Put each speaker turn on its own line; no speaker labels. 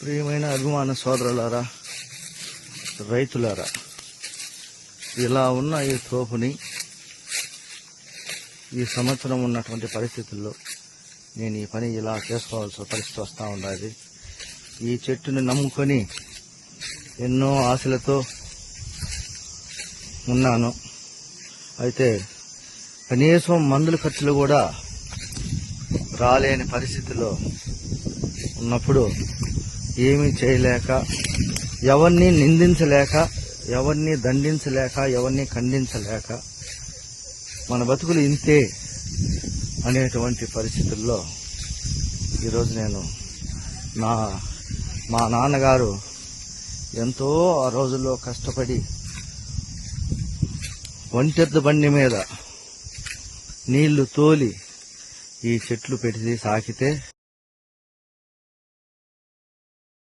ప్రియమైన అభిమాన సోదరులారా రైతులారా ఇలా ఉన్న ఈ తోపుని ఈ సంవత్సరం ఉన్నటువంటి పరిస్థితుల్లో నేను ఈ పని ఇలా చేసుకోవాల్సిన పరిస్థితి వస్తూ ఉండాలి. ఈ చెట్టుని నమ్ముకొని ఎన్నో ఆశలతో ఉన్నాను. అయితే కనీసం మందుల ఖర్చులు కూడా రాలేని పరిస్థితిలో ఉన్నప్పుడు ఏమీ చేయలేక ఎవరిని నిందించలేక ఎవరిని దండించలేక ఎవరిని ఖండించలేక మన బతుకులు ఇంతే అనేటువంటి పరిస్థితుల్లో ఈరోజు నేను నా మా నాన్నగారు ఎంతో ఆ రోజుల్లో కష్టపడి ఒంటెద్దు బండి మీద నీళ్ళు తోలి ఈ చెట్లు పెట్టి సాకితే